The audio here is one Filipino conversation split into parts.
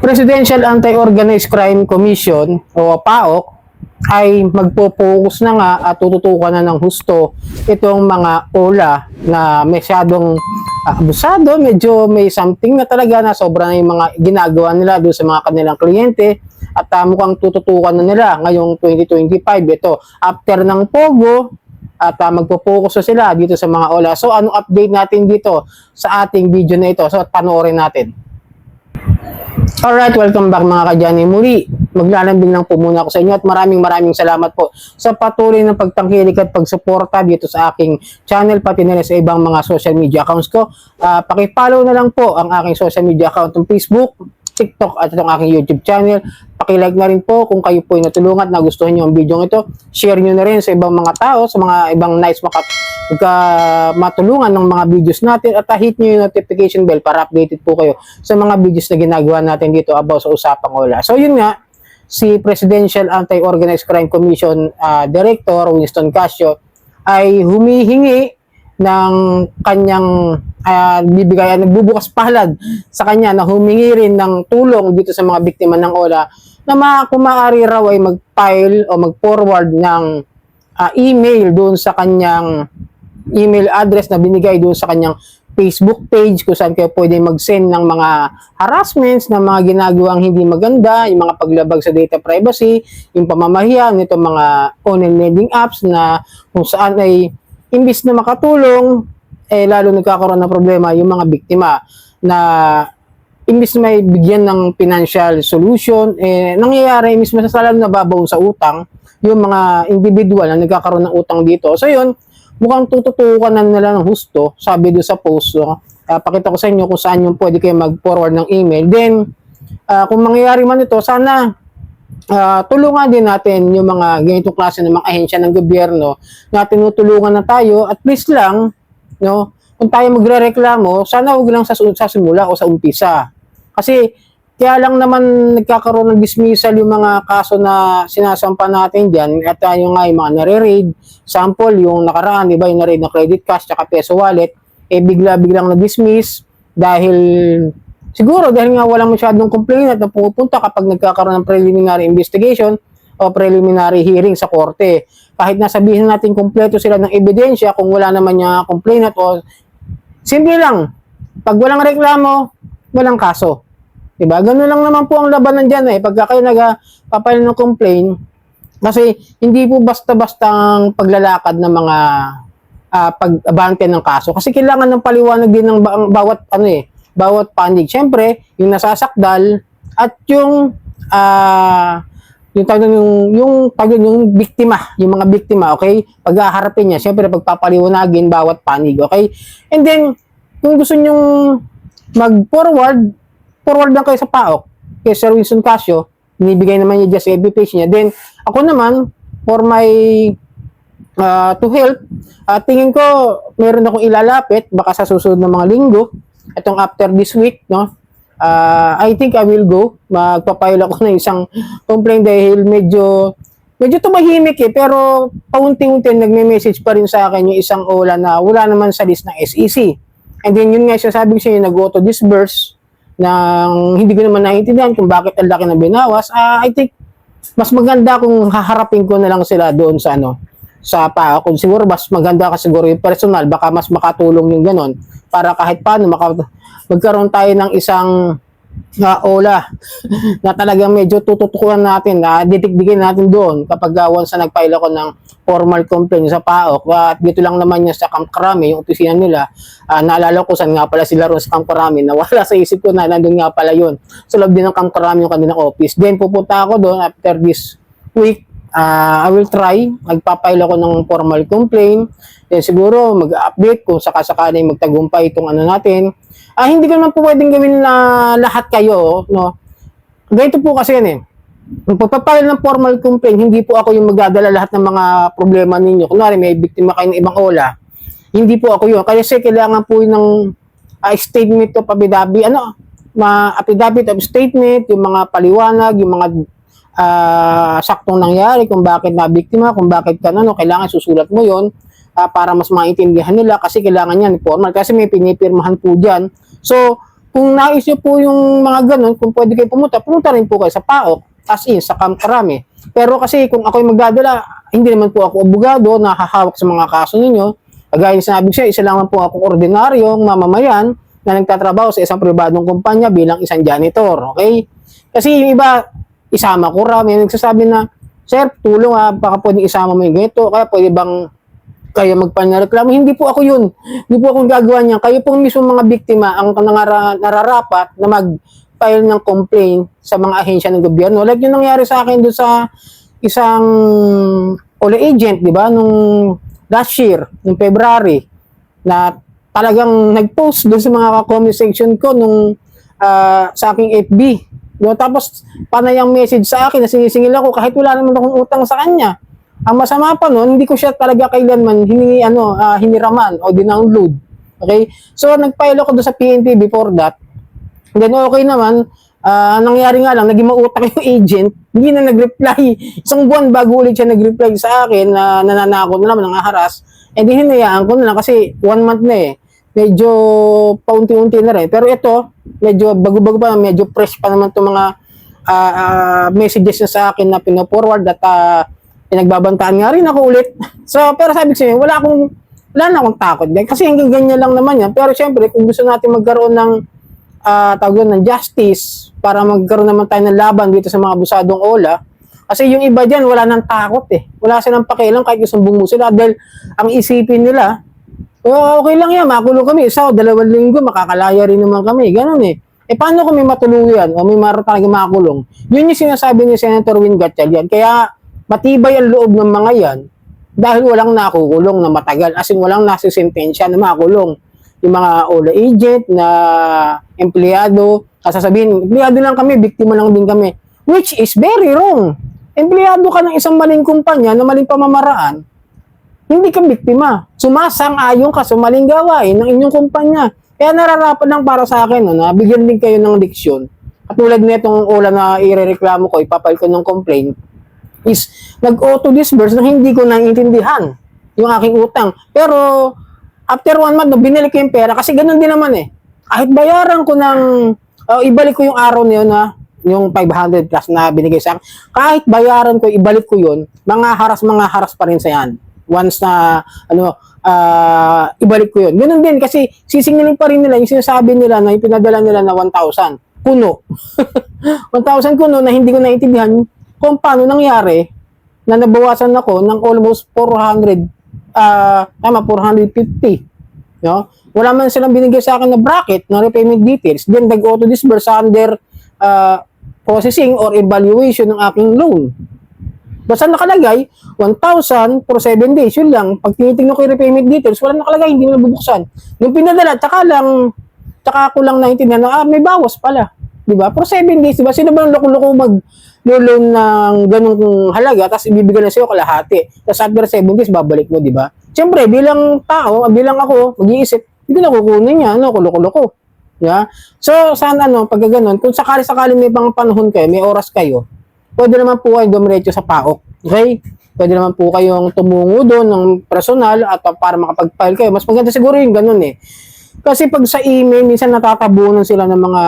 Presidential Anti-Organized Crime Commission o PAOK ay magpo-focus na nga at tututukan na ng husto itong mga ola na masyadong ah, abusado, medyo may something na talaga na sobra na yung mga ginagawa nila doon sa mga kanilang kliyente at ah, mukhang tututukan na nila ngayong 2025 ito after ng Pogo at uh, magpo-focus na sila dito sa mga ola. So anong update natin dito sa ating video na ito? So panoorin natin. Alright, welcome back mga kadyani. Muli, maglalambing lang po muna ako sa inyo at maraming maraming salamat po sa patuloy ng pagtangkilik at pagsuporta dito sa aking channel pati na sa ibang mga social media accounts ko. Ah, paki-follow na lang po ang aking social media account ng Facebook, TikTok at itong aking YouTube channel. Paki-like na rin po kung kayo po ay natulungan at nagustuhan nyo ang video ito. Share nyo na rin sa ibang mga tao, sa mga ibang nice maka, magka, matulungan ng mga videos natin at hit nyo yung notification bell para updated po kayo sa mga videos na ginagawa natin dito about sa usapang ola. So yun nga, si Presidential Anti-Organized Crime Commission ah, Director Winston Casio ay humihingi ng kanyang uh, bibigay, nagbubukas palad sa kanya na humingi rin ng tulong dito sa mga biktima ng OLA na ma kung maaari raw ay mag-file o mag-forward ng ah, email doon sa kanyang email address na binigay doon sa kanyang Facebook page kung saan kayo pwede mag-send ng mga harassments, ng mga ginagawang hindi maganda, yung mga paglabag sa data privacy, yung pamamahiya nito mga online lending apps na kung saan ay imbis na makatulong, eh lalo nagkakaroon ng problema yung mga biktima na imbis na may bigyan ng financial solution, eh, nangyayari, imbis na sa lalo nababaw sa utang, yung mga individual na nagkakaroon ng utang dito. So yun, mukhang tututukan na nila ng husto, sabi doon sa post. No? Ah, pakita ko sa inyo kung saan yung pwede kayo mag-forward ng email. Then, ah, kung mangyayari man ito, sana ah, tulungan din natin yung mga ganitong klase ng mga ahensya ng gobyerno na tinutulungan na tayo at least lang, no, kung tayo magrereklamo, sana huwag lang sa, sa simula o sa umpisa. Kasi kaya lang naman nagkakaroon ng dismissal yung mga kaso na sinasampa natin dyan at uh, yung nga yung mga nare-raid. Sample, yung nakaraan, di ba, yung nare-raid na credit cash tsaka peso wallet, eh bigla-biglang na-dismiss dahil siguro dahil nga walang masyadong complainant na pupunta kapag nagkakaroon ng preliminary investigation o preliminary hearing sa korte. Kahit nasabihin natin kumpleto sila ng ebidensya kung wala naman niya complainant o simple lang, pag walang reklamo, walang kaso. Diba? Ganun lang naman po ang labanan dyan eh. Pagka kayo nagpapail ng complaint, kasi hindi po basta-basta ang paglalakad ng mga uh, pag-abante ng kaso. Kasi kailangan ng paliwanag din ng bawat ano eh, bawat panig. Siyempre, yung nasasakdal at yung ah yung tawag yung yung tawag yung biktima, yung mga biktima, okay? Pag-aharapin niya, siyempre pagpapaliwanagin bawat panig, okay? And then kung gusto niyo mag-forward, forward lang kayo sa PAOK, kay Sir Wilson Casio, binibigay naman niya sa FB page niya. Then, ako naman, for my uh, to help, uh, tingin ko, meron akong ilalapit, baka sa susunod na mga linggo, itong after this week, no? Uh, I think I will go. Magpapile ako ng isang complaint dahil medyo medyo tumahimik eh, pero paunti-unti nagme-message pa rin sa akin yung isang OLA na wala naman sa list ng SEC. And then yun nga sabi ko sa inyo, nag-auto disburse ng hindi ko naman naiintindihan kung bakit ang laki na binawas. Ah, I think mas maganda kung haharapin ko na lang sila doon sa ano sa pa kung siguro mas maganda ka siguro yung personal baka mas makatulong yung ganon para kahit paano maka, magkaroon tayo ng isang uh, ola na talagang medyo tututukuan natin na ditikdikin natin doon kapag uh, once na nag-file ako ng formal complaint sa PAOK at dito lang naman niya sa Camp Karami yung opisina nila. Uh, naalala ko saan nga pala sila ron sa Camp Karami nawala sa isip ko na nandun nga pala yun. Sa loob din ng Camp Karami yung kanilang office. Then pupunta ako doon after this week uh, I will try magpapail ako ng formal complaint then siguro mag-update kung sakasakaling magtagumpay itong ano natin ah, hindi ko naman po pwedeng gawin na lahat kayo, no? Ganito po kasi yan eh. Kung pagpapail ng formal complaint, hindi po ako yung magdadala lahat ng mga problema ninyo. Kunwari, may biktima kayo ng ibang ola. Hindi po ako yun. Kasi kailangan po yun ng uh, statement of affidavit, ano, ma affidavit of statement, yung mga paliwanag, yung mga uh, saktong nangyari, kung bakit na biktima, kung bakit ka ano, kailangan susulat mo yon uh, para mas maintindihan nila kasi kailangan yan formal kasi may pinipirmahan po dyan. So, kung nais nyo po yung mga ganun, kung pwede kayo pumunta, pumunta rin po kayo sa PAOK, as in, sa Camp Karame. Pero kasi kung ako'y magdadala, hindi naman po ako abogado na hahawak sa mga kaso ninyo. Kagaya ng sinabi siya, isa lang po ako ordinaryong mamamayan na nagtatrabaho sa isang pribadong kumpanya bilang isang janitor. Okay? Kasi yung iba, isama ko ra, may nagsasabi na, Sir, tulong ha, baka pwede isama mo yung ganito, kaya pwede bang kayo magpanareklamo. Hindi po ako yun. Hindi po ako gagawa niyan. Kayo po mismo mga biktima ang nangara, nararapat na mag-file ng complaint sa mga ahensya ng gobyerno. Like yung nangyari sa akin doon sa isang OLA agent, di ba, nung last year, nung February, na talagang nag-post doon sa mga comment section ko nung ah, sa aking FB. No, tapos, panay ang message sa akin na sinisingil ako kahit wala naman akong utang sa kanya. Ang masama pa noon, hindi ko siya talaga kailanman hiningi, ano, ah, hiniraman o dinownload. Okay? So, nag-file ako doon sa PNP before that. Then, okay naman. Ah, nangyari nga lang, naging mautang yung agent, hindi na nag-reply. Isang buwan bago ulit siya nag-reply sa akin na nananako na naman, nangaharas. And then, hinayaan ko na lang kasi one month na eh. Medyo paunti-unti na rin. Pero ito, medyo bago-bago pa, medyo fresh pa naman itong mga ah, ah, messages na sa akin na pino-forward at ah, pinagbabantaan nga rin ako ulit. So, pero sabi ko sa inyo, wala akong, wala na akong takot. Kasi hanggang ganyan lang naman yan. Pero syempre, kung gusto natin magkaroon ng uh, tawag ng justice para magkaroon naman tayo ng laban dito sa mga abusadong ola. Kasi yung iba dyan, wala nang takot eh. Wala silang pakialam kahit isumbong mo sila dahil ang isipin nila, oh, okay lang yan, makulong kami. Isa o dalawang linggo, makakalaya rin naman kami. Ganon eh. Eh paano kung may matuluyan o may maro talaga makulong? Yun yung sinasabi ni Senator Win Gatchalian. Kaya matibay ang loob ng mga yan dahil walang nakukulong na matagal. As in, walang nasisentensya na makulong. Yung mga OLA agent na empleyado, kasasabihin, empleyado lang kami, biktima lang din kami. Which is very wrong. Empleyado ka ng isang maling kumpanya na maling pamamaraan, hindi ka biktima. Sumasang-ayon ka sa maling gawain ng inyong kumpanya. Kaya nararapat lang para sa akin no, na bigyan din kayo ng diksyon. At tulad nitong ula na irereklamo ko, ipapal ko ng complaint, is nag-auto-disburse na hindi ko naiintindihan yung aking utang. Pero after one month, no, binili ko yung pera kasi ganun din naman eh. Kahit bayaran ko ng, uh, ibalik ko yung araw na yun na yung 500 plus na binigay sa akin. Kahit bayaran ko, ibalik ko yun, mga haras, mga haras pa rin sa yan. Once na, ano, ah, ibalik ko yun. Ganun din, kasi sisingilin pa rin nila yung sinasabi nila na yung pinadala nila na 1,000. Kuno. 1,000 kuno na hindi ko naintindihan kung paano nangyari na nabawasan ako ng almost 400, ah, tama, 450. No? Wala man silang binigay sa akin na bracket na repayment details. Then, nag-auto disburse under uh, processing or evaluation ng aking loan. Basta nakalagay, 1,000 for 7 days. Yun lang. Pag tinitingnan ko yung repayment details, wala nakalagay, hindi mo nabubuksan. Nung pinadala, tsaka lang, tsaka ko lang naintindihan na, ah, may bawas pala. Di ba? For 7 days, di ba? Sino ba ang loko-loko mag loan ng ganung halaga, tapos ibibigay na sa'yo kalahati. Tapos after 7 days, babalik mo, di ba? Siyempre, bilang tao, bilang ako, mag-iisip, hindi na kukunin niya, ano, kulo-kuloko. Yeah? So, sana ano, pag ganun, kung sakali-sakali may pang panahon kayo, may oras kayo, pwede naman po kayo dumiretso sa PAOK. Okay? Pwede naman po kayong tumungo doon ng personal at uh, para makapag-file kayo. Mas maganda siguro yung ganun eh. Kasi pag sa email, minsan natatabunan sila ng mga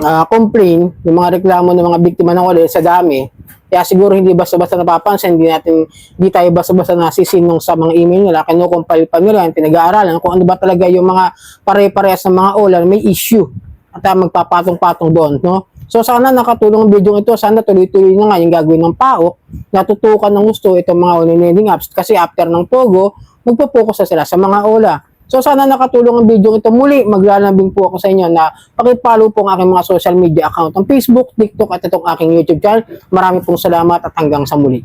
ah, complaint, yung mga reklamo ng mga biktima ng ulit sa dami. Kaya siguro hindi basta-basta napapansin, hindi natin, hindi tayo basta-basta nasisinong sa mga email nila, kinukumpile pa nila, pinag-aaralan kung ano ba talaga yung mga pare-parehas ng mga ulan, may issue at uh, magpapatong-patong doon, no? So sana nakatulong ang video ito, sana tuloy-tuloy na nga yung gagawin ng PAO, natutukan ng gusto itong mga online apps kasi after ng Pogo, magpo-focus na sila sa mga OLA. So sana nakatulong ang video ito. Muli, maglalambing po ako sa inyo na pakipollow po ang aking mga social media account, ang Facebook, TikTok at itong aking YouTube channel. Marami pong salamat at hanggang sa muli.